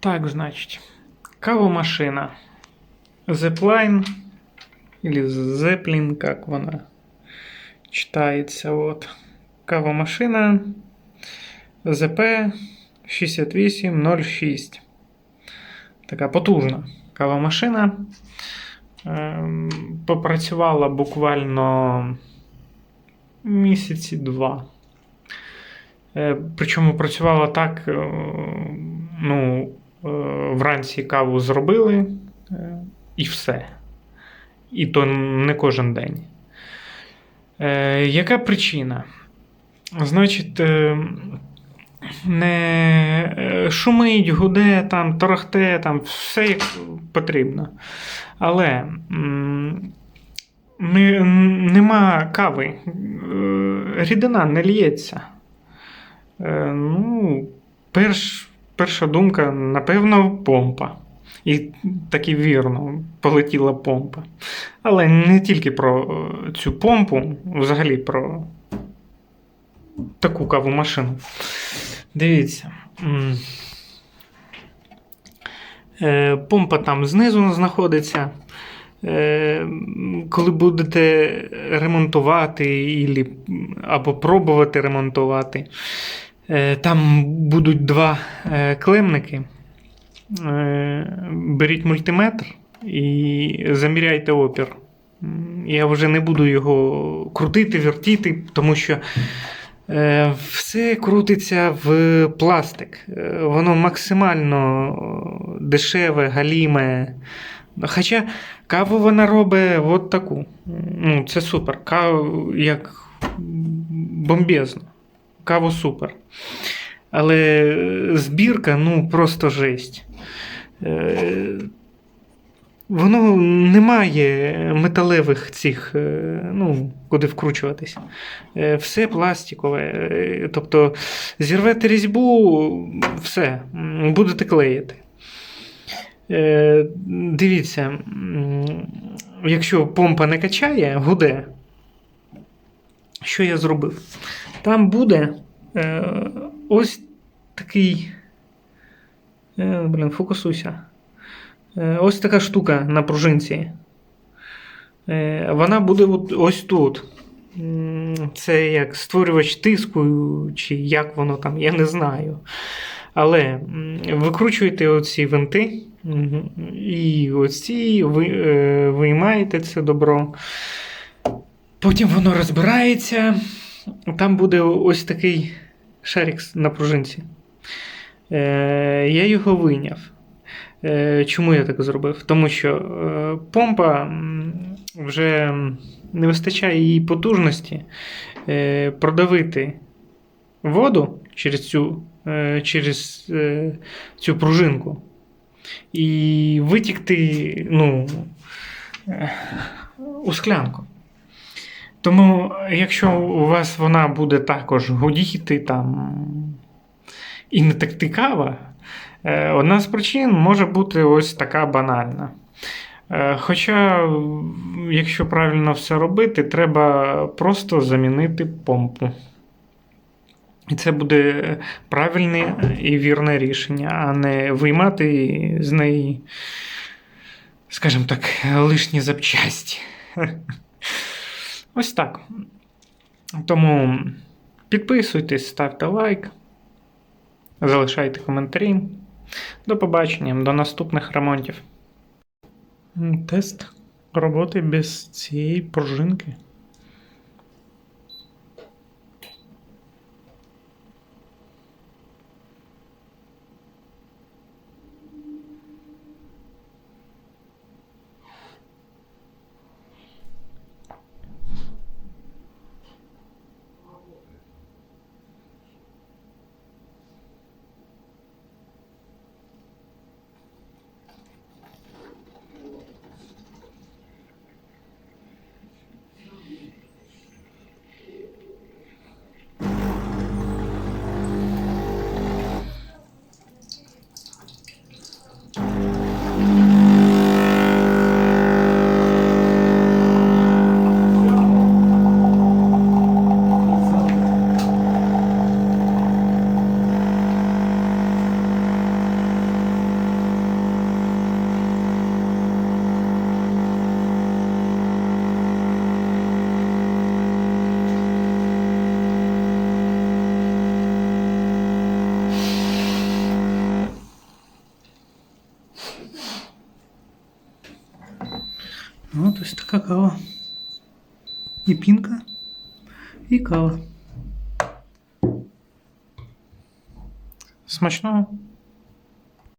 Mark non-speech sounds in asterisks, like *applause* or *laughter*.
Так, значить, кавомашина. Zepline или Zeppelin, как вона читається. От. Кавомашина ЗП 6806. Така потужна кавомашина. Ем, Попрацювала буквально місяці два. Е, Причому працювала так, е, ну, е, вранці каву зробили е, і все. І то не кожен день. Е, Яка причина? Значить, е, не шумить, гуде, там, торохте, там, все як потрібно. Але не, нема кави, рідина не лється. Ну, перш, перша думка, напевно, помпа. І таки вірно, полетіла помпа. Але не тільки про е, цю помпу, взагалі про таку каву машину. Дивіться. Е, Помпа там знизу знаходиться. Е, Коли будете ремонтувати або пробувати ремонтувати, там будуть два е, клемники. Е, Беріть мультиметр і заміряйте опір. Я вже не буду його крутити, вертіти, тому що е, все крутиться в пластик. Е, Воно максимально дешеве, галіме. Хоча каву вона робить от таку. Ну, це супер. Каву як бомбезно. Каву супер. Але збірка, ну, просто жесть. Е, Воно не має металевих цих, е, ну, куди вкручуватись. Е, Все пластикове. Тобто зірвете різьбу, все, будете клеїти. Дивіться, якщо помпа не качає, гуде. Що я зробив? Там буде е, ось такий. Е, блін, фокусуйся. Е, ось така штука на пружинці. Е, вона буде от, ось тут. Це як створювач тиску, чи як воно там, я не знаю. Але викручуєте оці винти, і оці ви, е, виймаєте це добро. Потім воно розбирається. Там буде ось такий шарик на пружинці. Е, я його вийняв. Е, чому я так зробив? Тому що е, помпа вже не вистачає її потужності е, продавити воду через цю, е, через е, цю пружинку і витікти ну, е, у склянку. Тому, якщо у вас вона буде також гудіти там і не текти кава, е, одна з причин може бути ось така банальна. Е, Хоча, якщо правильно все робити, треба просто замінити помпу. І це буде правильне і вірне рішення, а не виймати з неї, скажімо так, лишні запчасті. *laughs* Ось так. Тому підписуйтесь, ставте лайк, залишайте коментарі. До побачення, до наступних ремонтів. Тест роботи без цієї пружинки. Ось така кава. І пінка, і кава. Смачного.